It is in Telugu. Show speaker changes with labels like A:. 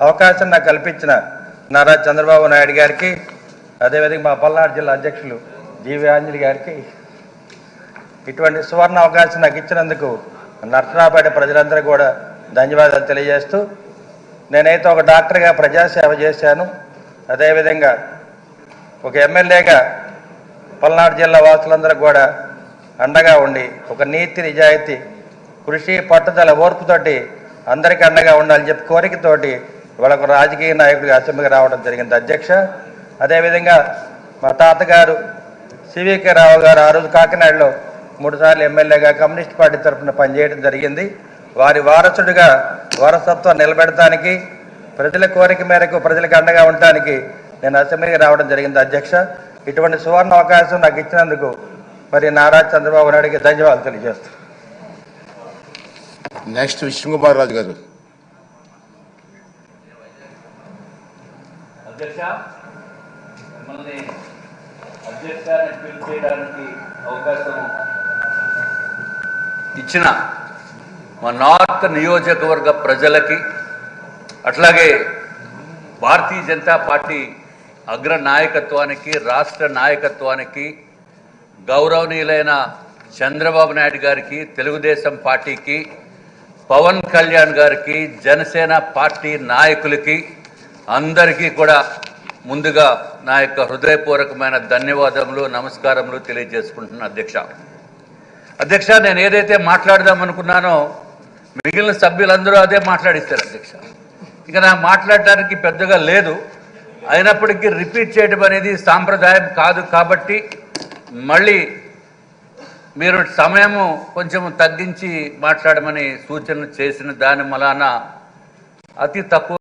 A: అవకాశం నాకు కల్పించిన నారా చంద్రబాబు నాయుడు గారికి అదేవిధంగా మా పల్నాడు జిల్లా అధ్యక్షులు జీవి ఆంజలి గారికి ఇటువంటి సువర్ణ అవకాశం నాకు ఇచ్చినందుకు నర్సరాపేట ప్రజలందరూ కూడా ధన్యవాదాలు తెలియజేస్తూ నేనైతే ఒక డాక్టర్గా ప్రజాసేవ చేశాను. అదేవిధంగా ఒక ఎమ్మెల్యేగా పల్నాడు జిల్లా వాసులందరూ కూడా అండగా ఉండి ఒక నీతి నిజాయితీ కృషి పట్టుదల ఓర్పుతోటి అందరికీ అండగా ఉండాలని చెప్పి కోరికతోటి ఇవాళ ఒక రాజకీయ నాయకుడిగా అసెంబ్లీకి రావడం జరిగింది. అధ్యక్ష అదేవిధంగా మా తాతగారు సివికే రావు గారు ఆ రోజు కాకినాడలో మూడుసార్లు ఎమ్మెల్యేగా కమ్యూనిస్ట్ పార్టీ తరఫున పనిచేయడం జరిగింది. వారి వారసుడిగా వారసత్వం నిలబెడటానికి ప్రజల కోరిక మేరకు ప్రజలకు అండగా ఉండటానికి నేను అసెంబ్లీకి రావడం జరిగింది. అధ్యక్ష ఇటువంటి సువర్ణ అవకాశం నాకు ఇచ్చినందుకు మరి నారా చంద్రబాబు నాయుడికి ధన్యవాదాలు తెలియజేస్తాను
B: నెక్స్ట్ విష్ణుకుమార్ రాజు గారు.
C: అధ్యక్ష మిమ్మల్ని అధ్యక్షాన్ని పిలిచేయడానికి అవకాశం ఇచ్చిన మా నార్త్ నియోజకవర్గ ప్రజలకి అట్లాగే భారతీయ జనతా పార్టీ అగ్ర నాయకత్వానికి రాష్ట్ర నాయకత్వానికి గౌరవనీయులైన చంద్రబాబు నాయుడు గారికి తెలుగుదేశం పార్టీకి పవన్ కళ్యాణ్ గారికి జనసేన పార్టీ నాయకులకి అందరికీ కూడా ముందుగా నా యొక్క హృదయపూర్వకమైన ధన్యవాదములు నమస్కారములు తెలియజేసుకుంటున్నాను అధ్యక్ష. అధ్యక్ష నేను ఏదైతే మాట్లాడదాం అనుకున్నానో మిగిలిన సభ్యులందరూ అదే మాట్లాడిస్తారు అధ్యక్ష. ఇక నా మాట్లాడటానికి పెద్దగా లేదు. అయినప్పటికీ రిపీట్ చేయడం అనేది సాంప్రదాయం కాదు కాబట్టి మళ్ళీ మీరు సమయము కొంచెం తగ్గించి మాట్లాడమని సూచన చేసిన దాని మలాన అతి తక్కువ